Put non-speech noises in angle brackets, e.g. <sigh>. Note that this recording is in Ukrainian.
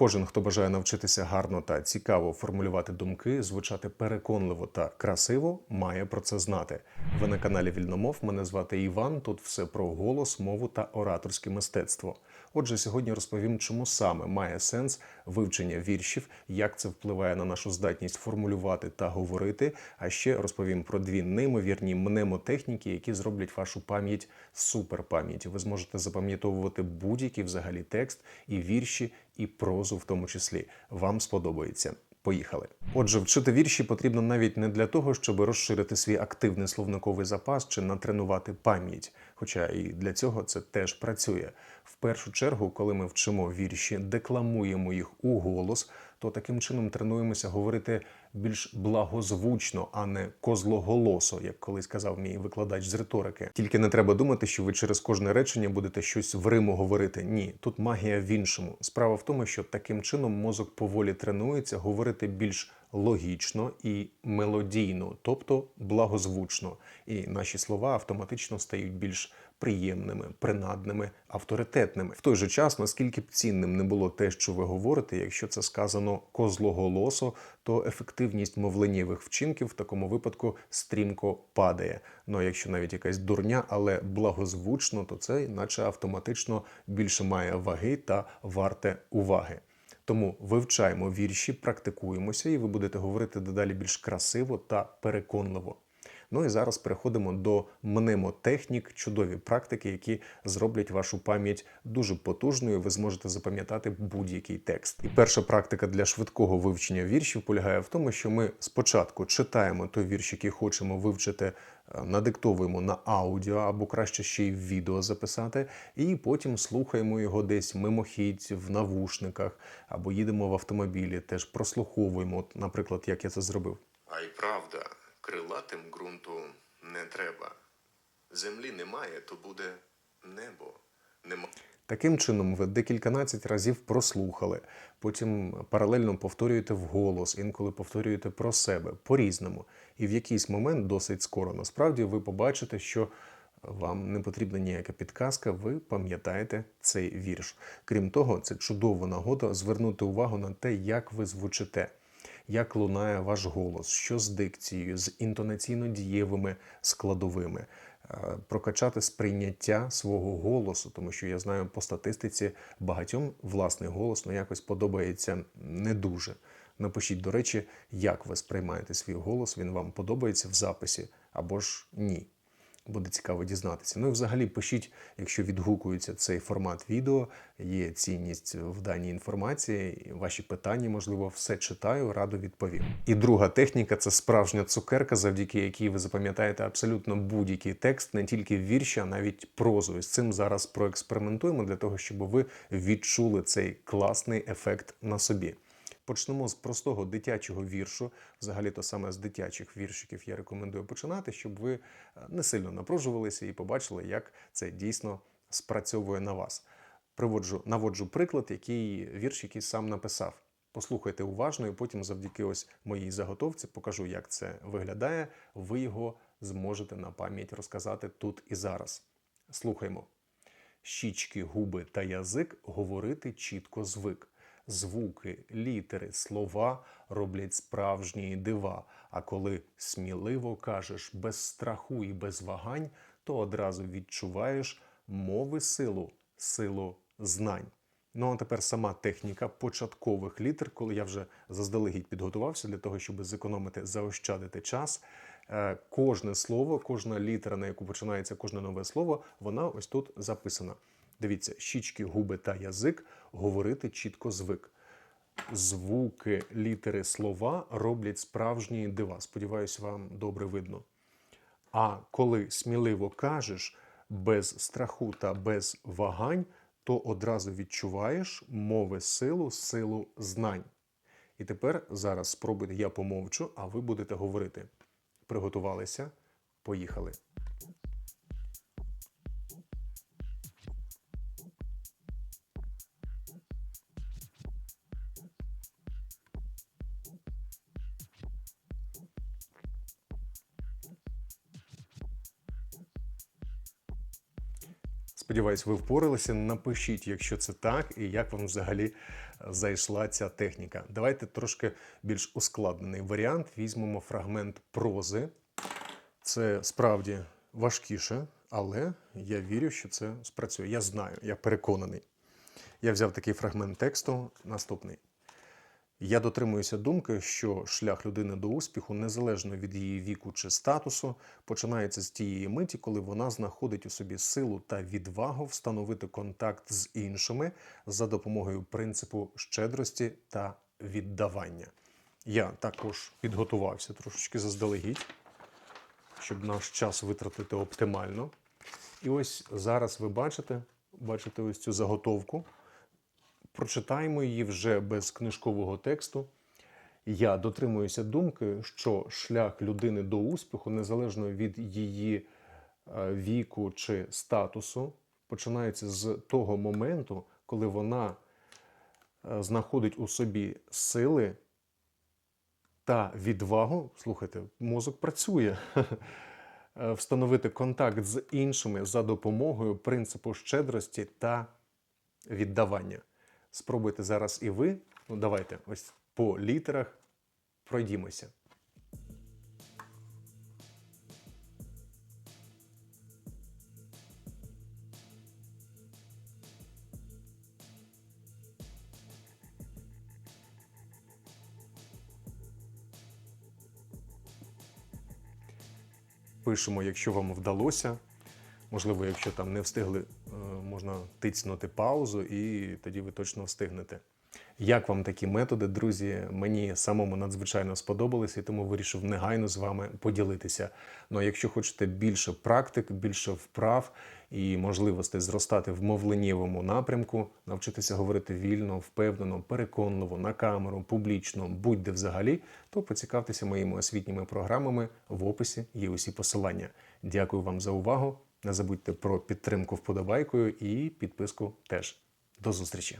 Кожен, хто бажає навчитися гарно та цікаво формулювати думки, звучати переконливо та красиво, має про це знати. Ви на каналі Вільномов. Мене звати Іван. Тут все про голос, мову та ораторське мистецтво. Отже, сьогодні розповім, чому саме має сенс вивчення віршів, як це впливає на нашу здатність формулювати та говорити. А ще розповім про дві неймовірні мнемотехніки, які зроблять вашу пам'ять суперпам'яттю. Ви зможете запам'ятовувати будь-який взагалі текст і вірші, і прозу в тому числі. Вам сподобається. Поїхали. Отже, вчити вірші потрібно навіть не для того, щоб розширити свій активний словниковий запас чи натренувати пам'ять. Хоча і для цього це теж працює. В першу чергу, коли ми вчимо вірші, декламуємо їх у голос, то таким чином тренуємося говорити більш благозвучно, а не козлоголосо, як колись казав мій викладач з риторики. Тільки не треба думати, що ви через кожне речення будете щось в Риму говорити. Ні, тут магія в іншому. Справа в тому, що таким чином мозок поволі тренується говорити більш логічно і мелодійно, тобто благозвучно, і наші слова автоматично стають більш приємними, принадними, авторитетними. В той же час, наскільки б цінним не було те, що ви говорите, якщо це сказано козлоголосо, то ефективність мовленнєвих вчинків в такому випадку стрімко падає. Ну а якщо навіть якась дурня, але благозвучно, то це наче автоматично більше має ваги та варте уваги. Тому вивчаємо вірші, практикуємося, і ви будете говорити дедалі більш красиво та переконливо. Ну і зараз переходимо до мнемотехнік, чудові практики, які зроблять вашу пам'ять дуже потужною. Ви зможете запам'ятати будь-який текст. І перша практика для швидкого вивчення віршів полягає в тому, що ми спочатку читаємо той вірш, який хочемо вивчити, е, надиктовуємо на аудіо або краще ще й відео записати, і потім слухаємо його десь мимохідь в навушниках або їдемо в автомобілі, теж прослуховуємо. Наприклад, як я це зробив. А й правда, крилатим ґрунту не треба. Землі немає, то буде небо. Нема. Таким чином, ви декільканадцять разів прослухали, потім паралельно повторюєте вголос, інколи повторюєте про себе по-різному. І в якийсь момент, досить скоро, насправді, ви побачите, що вам не потрібна ніяка підказка, ви пам'ятаєте цей вірш. Крім того, це чудова нагода звернути увагу на те, як ви звучите. Як лунає ваш голос, що з дикцією, з інтонаційно-дієвими складовими, Е, прокачати сприйняття свого голосу, тому що я знаю по статистиці багатьом власний голос ну, якось подобається не дуже. Напишіть, до речі, як ви сприймаєте свій голос, він вам подобається в записі або ж ні. Буде цікаво дізнатися. Ну і взагалі пишіть, якщо відгукується цей формат відео, є цінність в даній інформації. Ваші питання, можливо, все читаю, радо відповім. І друга техніка це справжня цукерка, завдяки якій ви запам'ятаєте абсолютно будь-який текст, не тільки вірші, а навіть прозу. І з цим зараз проекспериментуємо для того, щоб ви відчули цей класний ефект на собі. Почнемо з простого дитячого віршу. Взагалі, то саме з дитячих віршиків я рекомендую починати, щоб ви е, не сильно напружувалися і побачили, як це дійсно спрацьовує на вас. Приводжу, наводжу приклад, який вірш, який сам написав. Послухайте уважно, і потім, завдяки ось моїй заготовці, покажу, як це виглядає. Ви його зможете на пам'ять розказати тут і зараз. Слухаймо. Щічки, губи та язик говорити чітко звик. Звуки, літери, слова роблять справжні дива. А коли сміливо кажеш без страху і без вагань, то одразу відчуваєш мови силу, силу знань. Ну а тепер сама техніка початкових літер, коли я вже заздалегідь підготувався для того, щоб зекономити, заощадити час. Е, Кожне слово, кожна літера, на яку починається кожне нове слово, вона ось тут записана. Дивіться, щічки, губи та язик говорити чітко звик. Звуки, літери, слова роблять справжні дива. Сподіваюсь, вам добре видно. А коли сміливо кажеш без страху та без вагань, то одразу відчуваєш мови силу, силу знань. І тепер зараз спробуйте, я помовчу, а ви будете говорити. Приготувалися? Поїхали. Сподіваюсь, ви впоралися. Напишіть, якщо це так, і як вам взагалі зайшла ця техніка. Давайте трошки більш ускладнений варіант. Візьмемо фрагмент прози. Це справді важкіше, але я вірю, що це спрацює. Я знаю, я переконаний. Я взяв такий фрагмент тексту. Наступний. Я дотримуюся думки, що шлях людини до успіху, незалежно від її віку чи статусу, починається з тієї миті, коли вона знаходить у собі силу та відвагу встановити контакт з іншими за допомогою принципу щедрості та віддавання. Я також підготувався трошечки заздалегідь, щоб наш час витратити оптимально. І ось зараз ви бачите, бачите ось цю заготовку прочитаємо її вже без книжкового тексту. Я дотримуюся думки, що шлях людини до успіху, незалежно від її е, віку чи статусу, починається з того моменту, коли вона е, знаходить у собі сили та відвагу. Слухайте, мозок працює. <laughs> Е, Встановити контакт з іншими за допомогою принципу щедрості та віддавання. Спробуйте зараз і ви. Ну, давайте ось по літерах пройдімося. Пишемо, якщо вам вдалося. Можливо, якщо там не встигли, можна тицнути паузу, і тоді ви точно встигнете. Як вам такі методи, друзі? Мені самому надзвичайно сподобались, і тому вирішив негайно з вами поділитися. Ну а якщо хочете більше практик, більше вправ і можливостей зростати в мовленнєвому напрямку, навчитися говорити вільно, впевнено, переконливо, на камеру, публічно, будь-де взагалі, то поцікавтеся моїми освітніми програмами. В описі є усі посилання. Дякую вам за увагу. Не забудьте про підтримку вподобайкою і підписку теж. До зустрічі!